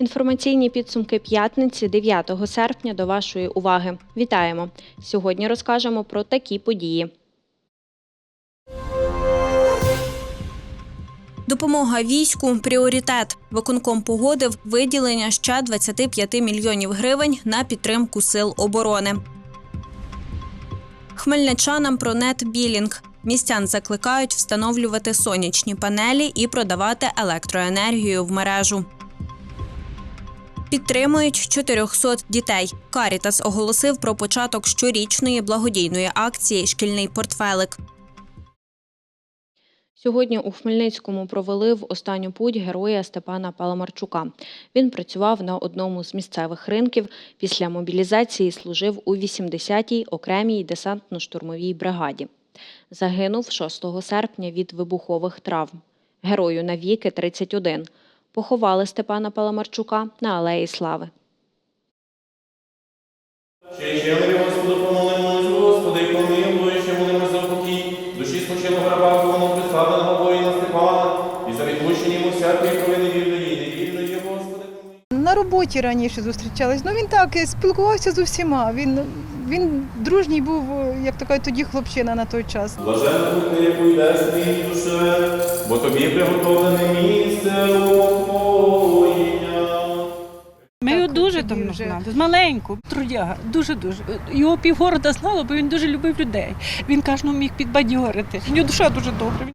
Інформаційні підсумки п'ятниці 9 серпня до вашої уваги. Вітаємо! Сьогодні розкажемо про такі події. Допомога війську пріоритет. Виконком погодив виділення ще 25 мільйонів гривень на підтримку сил оборони. Хмельничанам про нетбілінг. Містян закликають встановлювати сонячні панелі і продавати електроенергію в мережу. Підтримують 400 дітей. Карітас оголосив про початок щорічної благодійної акції Шкільний портфелик. Сьогодні у Хмельницькому провели в останню путь героя Степана Паламарчука. Він працював на одному з місцевих ринків. Після мобілізації служив у 80-й окремій десантно-штурмовій бригаді. Загинув 6 серпня від вибухових травм. Герою навіки 31. Поховали Степана Паламарчука на Алеї Слави. Роботі раніше зустрічались. Ну він так е, спілкувався з усіма. Він, він дружній був, е, як кажуть, тоді хлопчина на той час. Блаженна будь яку йдеш твій душе, бо тобі приготовлене місце упокоєння. Ми його дуже давно вже. знали, з маленьку, трудяга, дуже дуже. Його півгорода знало, бо він дуже любив людей. Він кожного міг підбадьорити. У нього душа дуже добра.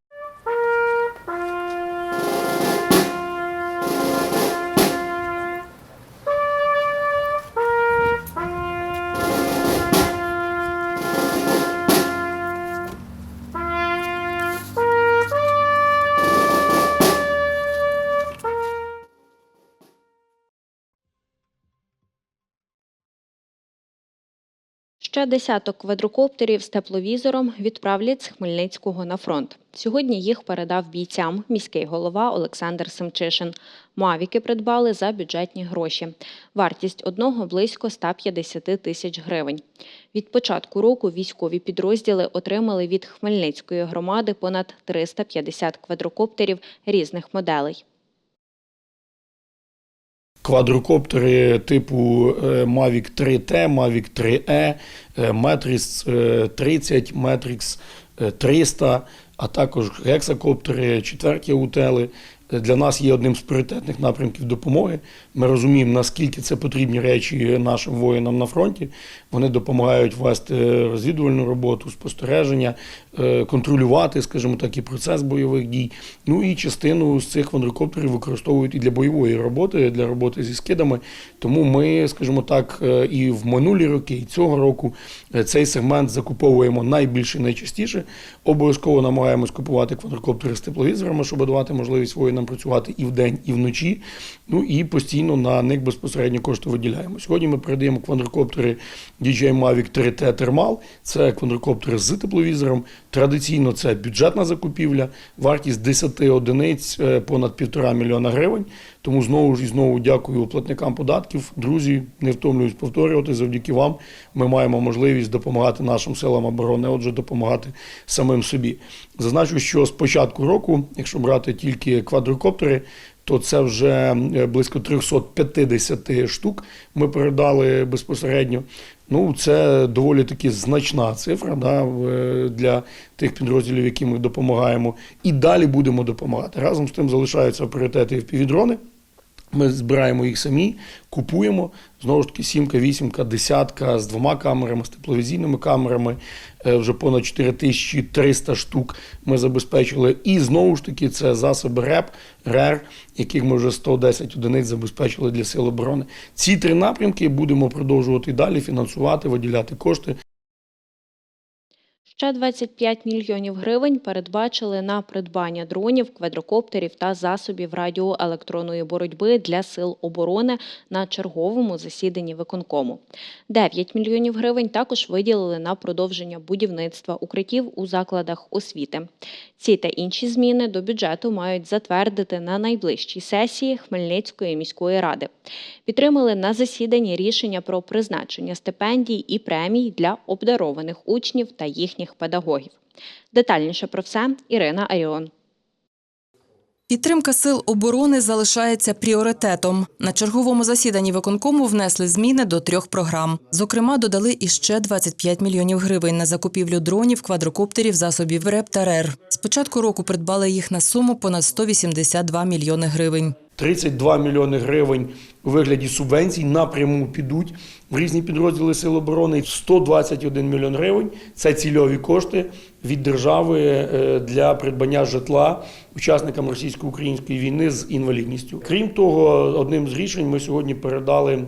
Десяток квадрокоптерів з тепловізором відправлять з Хмельницького на фронт. Сьогодні їх передав бійцям міський голова Олександр Семчишин. Мавіки придбали за бюджетні гроші. Вартість одного близько 150 тисяч гривень. Від початку року військові підрозділи отримали від Хмельницької громади понад 350 квадрокоптерів різних моделей. Квадрокоптери типу е, Mavic 3T, Mavic 3E, е, Matrix е, 30, Matrix е, 300, а також гексакоптери, четверті аутели. Для нас є одним з пріоритетних напрямків допомоги. Ми розуміємо, наскільки це потрібні речі нашим воїнам на фронті. Вони допомагають вести розвідувальну роботу, спостереження, е, контролювати, скажімо так, і процес бойових дій. Ну і частину з цих квадрокоптерів використовують і для бойової роботи, для роботи зі скидами. Тому ми, скажімо так, е, і в минулі роки, і цього року е, цей сегмент закуповуємо найбільше і найчастіше. Обов'язково намагаємось купувати квадрокоптери з тепловізорами, щоб давати можливість воїнам працювати і вдень, і вночі. Ну і постійно на них безпосередньо кошти виділяємо. Сьогодні ми передаємо квадрокоптери DJI Mavic 3T Thermal. Це квадрокоптери з тепловізором. Традиційно це бюджетна закупівля, вартість 10 одиниць е, понад півтора мільйона гривень. Тому знову ж і знову дякую платникам податків. Друзі, не втомлююсь повторювати. Завдяки вам ми маємо можливість допомагати нашим силам оборони, отже, допомагати самим собі. Зазначу, що з початку року, якщо брати тільки квадрокоптери, то це вже е, близько 350 штук ми передали безпосередньо. Ну, це доволі таки значна цифра да, для тих підрозділів, яким ми допомагаємо. І далі будемо допомагати. Разом з тим залишаються пріоритети впівдрони. Ми збираємо їх самі, купуємо. Знову ж таки, сімка, вісімка, десятка з двома камерами, з тепловізійними камерами. Е, Вже понад 4300 штук ми забезпечили. І знову ж таки, це засоби РЕП, РЕР, яких ми вже 110 одиниць забезпечили для Сил оборони. Ці три напрямки будемо продовжувати далі фінансувати, виділяти кошти. Ще 25 мільйонів гривень передбачили на придбання дронів, квадрокоптерів та засобів радіоелектронної боротьби для сил оборони на черговому засіданні виконкому. 9 мільйонів гривень також виділили на продовження будівництва укриттів у закладах освіти. Ці та інші зміни до бюджету мають затвердити на найближчій сесії Хмельницької міської ради. Підтримали на засіданні рішення про призначення стипендій і премій для обдарованих учнів та їхніх педагогів. Детальніше про все Ірина Аріон. Підтримка сил оборони залишається пріоритетом. На черговому засіданні виконкому внесли зміни до трьох програм. Зокрема, додали іще 25 мільйонів гривень на закупівлю дронів, квадрокоптерів, засобів РЕП та РЕР. З початку року придбали їх на суму понад 182 мільйони гривень. 32 мільйони гривень у вигляді субвенцій напряму підуть в різні підрозділи Сил оборони. 121 мільйон гривень це цільові кошти від держави е, для придбання житла учасникам російсько-української війни з інвалідністю. Крім того, одним з рішень ми сьогодні передали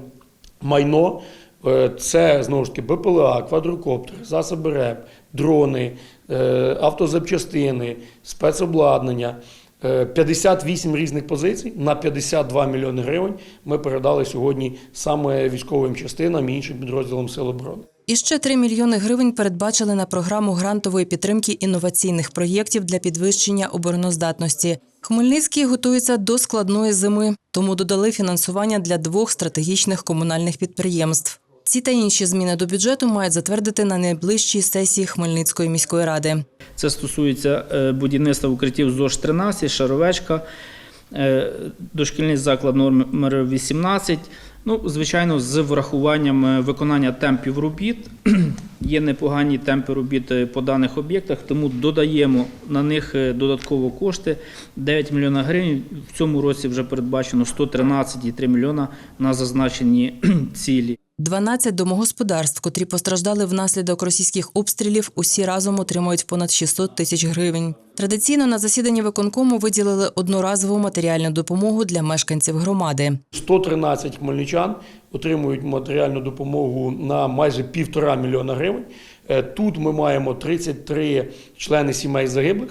майно. Е, Це знову ж таки БПЛА, квадрокоптери, засоби РЕП, дрони, е, автозапчастини, спецобладнання. Е, 58 різних позицій на 52 мільйони гривень ми передали сьогодні саме військовим частинам і іншим підрозділам Сил оборони. І ще 3 мільйони гривень передбачили на програму грантової підтримки інноваційних проєктів для підвищення обороноздатності. Хмельницький готується до складної зими, тому додали фінансування для двох стратегічних комунальних підприємств. Ці та інші зміни до бюджету мають затвердити на найближчій сесії Хмельницької міської ради. Це стосується е, будівництва укриттів ЗОЖ 13, Шаровечка, е, дошкільний заклад номер 18. Ну, звичайно, з врахуванням е, виконання темпів робіт. Є непогані темпи робіт по даних об'єктах, тому додаємо на них додатково кошти 9 мільйонів гривень. В цьому році вже передбачено 113,3 мільйона на зазначені цілі. 12 домогосподарств, котрі постраждали внаслідок російських обстрілів, усі разом отримують понад 600 тисяч гривень. Традиційно на засіданні виконкому виділили одноразову матеріальну допомогу для мешканців громади. 113 хмельничан отримують матеріальну допомогу на майже півтора мільйона гривень. Е, Тут ми маємо 33 члени сімей загиблих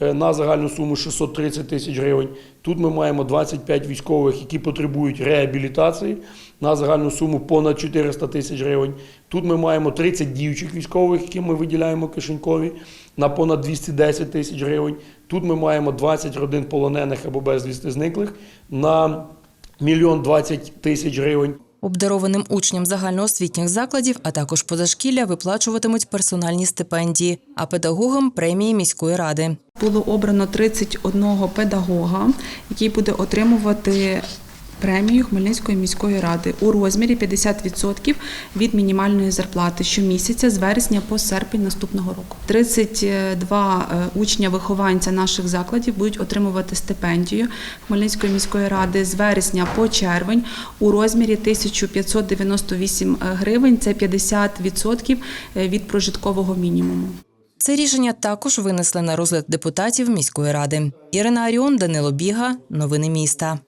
е, на загальну суму 630 тисяч гривень. Тут ми маємо 25 військових, які потребують реабілітації на загальну суму понад 400 тисяч гривень. Тут ми маємо 30 діючих військових, які ми виділяємо кишенькові на понад 210 тисяч гривень. Тут ми маємо 20 родин полонених або безвісти зниклих на мільйон 20 тисяч гривень. Обдарованим учням загальноосвітніх закладів, а також позашкілля виплачуватимуть персональні стипендії, а педагогам премії міської ради. Було обрано 31 педагога, який буде отримувати премію Хмельницької міської ради у розмірі 50% від мінімальної зарплати щомісяця з вересня по серпень наступного року. 32 е, учня-вихованця наших закладів будуть отримувати стипендію Хмельницької міської ради з вересня по червень у розмірі 1598 гривень. Це 50% від прожиткового мінімуму. Це рішення також винесли на розгляд депутатів міської ради. Ірина Аріон, Данило Біга. Новини міста.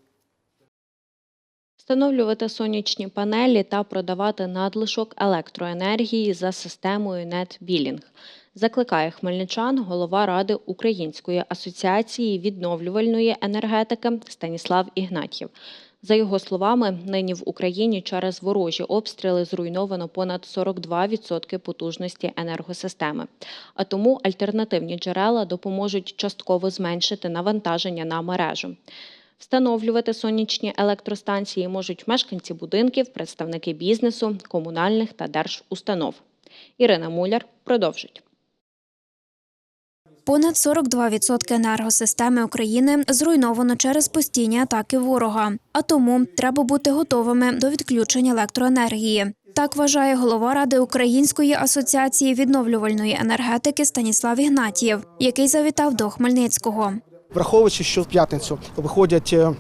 Встановлювати сонячні панелі та продавати надлишок електроенергії за системою NetBilling. Закликає хмельничан голова Ради Української асоціації відновлювальної енергетики Станіслав Ігнатьєв. За його словами, нині в Україні через ворожі обстріли зруйновано понад 42% потужності енергосистеми. А тому альтернативні джерела допоможуть частково зменшити навантаження на мережу. Встановлювати сонячні електростанції можуть мешканці будинків, представники бізнесу, комунальних та держустанов. Ірина Муляр продовжить. Понад 42% енергосистеми України зруйновано через постійні атаки ворога. А тому треба бути готовими до відключення електроенергії. Так вважає голова Ради Української асоціації відновлювальної енергетики Станіслав Ігнатієв, який завітав до Хмельницького. Враховуючи, що в п'ятницю виходять е,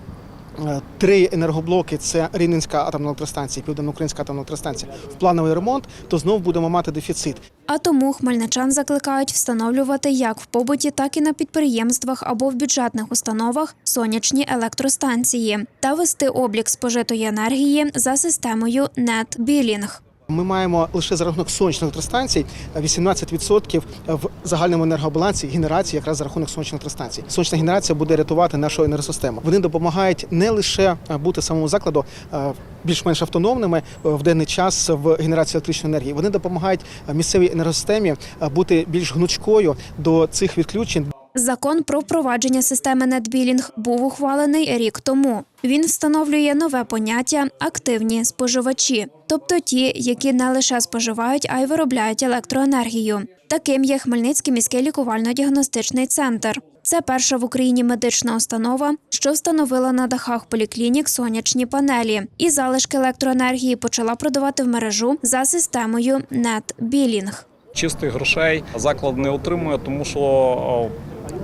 е, три енергоблоки: це Рівненська атомна електростанція, Південноукраїнська атомна електростанція в плановий ремонт, то знову будемо мати дефіцит. А тому хмельничан закликають встановлювати як в побуті, так і на підприємствах або в бюджетних установах сонячні електростанції та вести облік спожитої енергії за системою NetBilling. Ми маємо лише за рахунок сонячних електростанцій 18% в загальному енергобалансі генерації якраз за рахунок сонячних електростанцій. Сонячна генерація буде рятувати нашу енергосистему. Вони допомагають не лише е, бути самому закладу е, більш-менш автономними е, в денний час в генерації електричної енергії. Вони допомагають місцевій енергосистемі бути більш гнучкою до цих відключень. Закон про впровадження системи нетбілінг був ухвалений рік тому. Він встановлює нове поняття активні споживачі, тобто ті, які не лише споживають, а й виробляють електроенергію. Таким є Хмельницький міський лікувально-діагностичний центр. Це перша в Україні медична установа, що встановила на дахах поліклінік сонячні панелі, і залишки електроенергії почала продавати в мережу за системою NetBilling. Чистих грошей заклад не отримує, тому що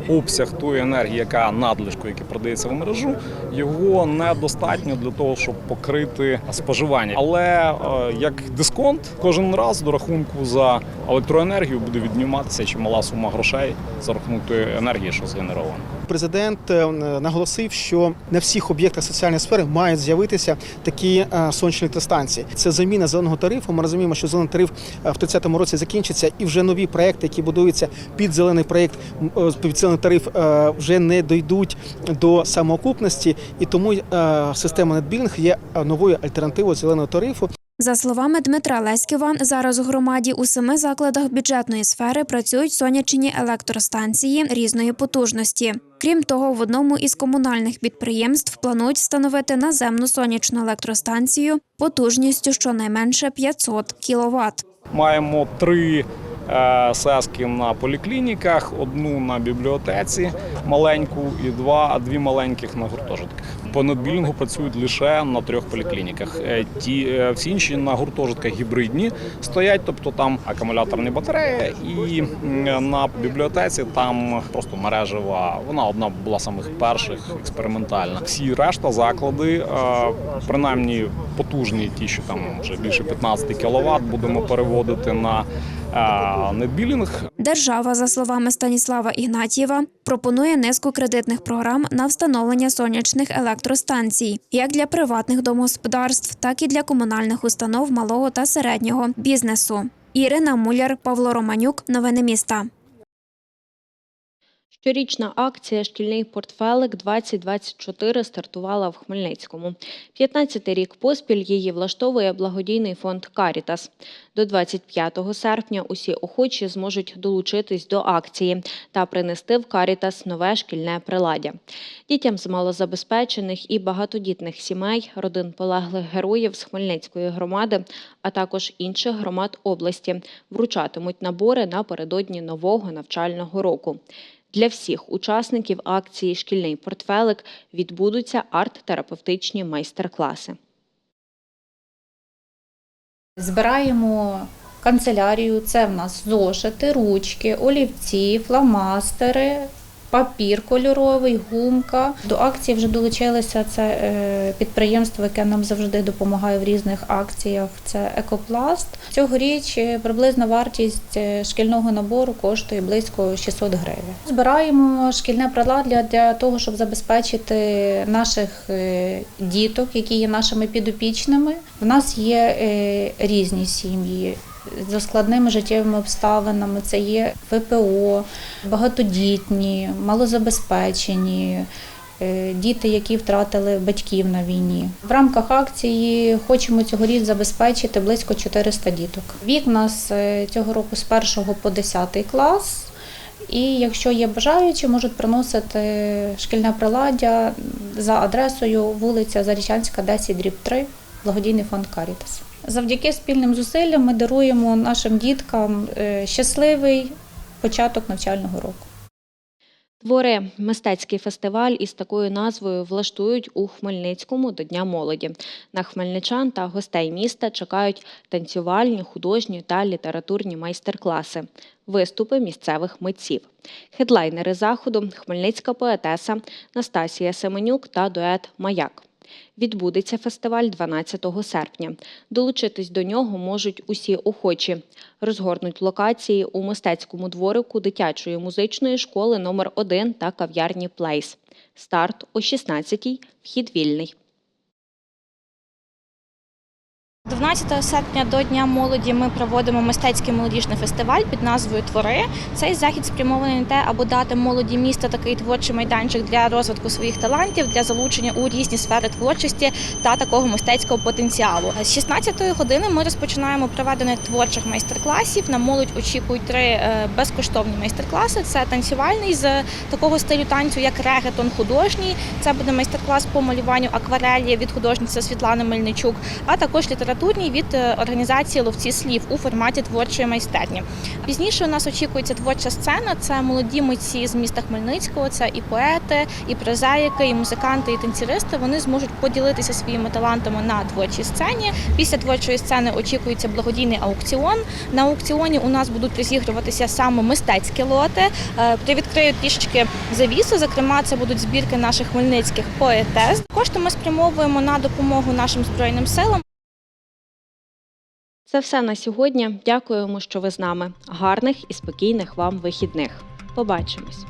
обсяг тої енергії, яка надлишку, який продається в мережу, його недостатньо для того, щоб покрити споживання. Але е, як дисконт, кожен раз до рахунку за електроенергію буде відніматися чимала сума грошей за рахунок тої енергії, що згенерована. Президент е, наголосив, що на всіх об'єктах соціальної сфери мають з'явитися такі е, сонячні електростанції. Це заміна зеленого тарифу. Ми розуміємо, що зелений тариф е, в 30-му році закінчиться, і вже нові проекти, які будуються під зелений проєкт, е, під зелений тариф, е, вже не дійдуть до самоокупності, і тому е, система нетбілінг є е, новою альтернативою зеленого тарифу. За словами Дмитра Леськіва, зараз у громаді у семи закладах бюджетної сфери працюють сонячні електростанції різної потужності. Крім того, в одному із комунальних підприємств планують встановити наземну сонячну електростанцію потужністю щонайменше 500 кВт. Маємо три е, сески на поліклініках, одну на бібліотеці маленьку і два, дві маленьких на гуртожитках. По нетбілінгу працюють лише на трьох поліклініках. Е, Ті е, всі інші на гуртожитках гібридні стоять, тобто там акумуляторні батареї, і на бібліотеці там просто мережева. Вона одна була самих перших експериментальна. Всі решта заклади, е, принаймні потужні, ті, що там вже більше 15 кВт, будемо переводити на нетбілінг. Держава, за словами Станіслава Ігнатієва, пропонує низку кредитних програм на встановлення сонячних електростанцій як для приватних домогосподарств, так і для комунальних установ малого та середнього бізнесу. Ірина Муляр, Павло Романюк. Новини міста. Щорічна акція Шкільний портфелик 2024 стартувала в Хмельницькому. 15-й рік поспіль її влаштовує благодійний фонд Карітас. До 25 серпня усі охочі зможуть долучитись до акції та принести в Карітас нове шкільне приладдя. Дітям з малозабезпечених і багатодітних сімей, родин полеглих героїв з Хмельницької громади, а також інших громад області вручатимуть набори напередодні нового навчального року. Для всіх учасників акції Шкільний портфелик відбудуться арт-терапевтичні майстер-класи. Збираємо канцелярію. Це в нас зошити, ручки, олівці, фломастери, папір кольоровий, гумка. До акції вже долучилося це е, підприємство, яке нам завжди допомагає в різних акціях. Це Екопласт. Цьогоріч е, приблизна вартість е, шкільного набору коштує близько 600 гривень. Збираємо шкільне приладдя для того, щоб забезпечити наших діток, які є нашими підопічними. В нас є різні сім'ї за складними життєвими обставинами. Це є ВПО, багатодітні, малозабезпечені. е, Діти, які втратили батьків на війні, в рамках акції хочемо цьогоріч забезпечити близько 400 діток. Вік у нас е, цього року з 1 по 10 клас. І якщо є бажаючі, можуть приносити шкільне приладдя за адресою вулиця Зарічанська, 10 дріб 3, благодійний фонд Карітас. Завдяки спільним зусиллям ми даруємо нашим діткам е, щасливий початок навчального року. Твори мистецький фестиваль із такою назвою влаштують у Хмельницькому до Дня молоді. На хмельничан та гостей міста чекають танцювальні, художні та літературні майстер-класи, виступи місцевих митців. Хедлайнери заходу хмельницька поетеса Настасія Семенюк та дует Маяк. Відбудеться фестиваль 12 серпня. Долучитись до нього можуть усі охочі. Розгорнуть локації у мистецькому дворику дитячої музичної школи номер 1 та кав'ярні Плейс. Старт о 16-й, вхід вільний. 12 серпня до Дня молоді ми проводимо мистецький молодіжний фестиваль під назвою Твори. Цей захід спрямований на те, аби дати молоді міста такий творчий майданчик для розвитку своїх талантів, для залучення у різні сфери творчості та такого мистецького потенціалу. З 16-ї години ми розпочинаємо проведення творчих майстер-класів. На молодь очікують три е, безкоштовні майстер-класи. Це танцювальний з такого стилю танцю, як регетон художній. Це буде майстер-клас по малюванню акварелі від художниці Світлани Мельничук, а також літературний від е, організації ловці слів у форматі творчої майстерні. Пізніше у нас очікується творча сцена. Це молоді митці з міста Хмельницького, це і поети, і прозаїки, і музиканти, і танцюристи. Вони зможуть поділитися своїми талантами на творчій сцені. Після творчої сцени очікується благодійний аукціон. На аукціоні у нас будуть розігруватися саме мистецькі лоти. Е, Привідкрию трішечки завісу. Зокрема, це будуть збірки наших хмельницьких поетес. Кошти ми спрямовуємо на допомогу нашим збройним силам. Це все на сьогодні. Дякуємо, що ви з нами. Гарних і спокійних вам вихідних. Побачимось!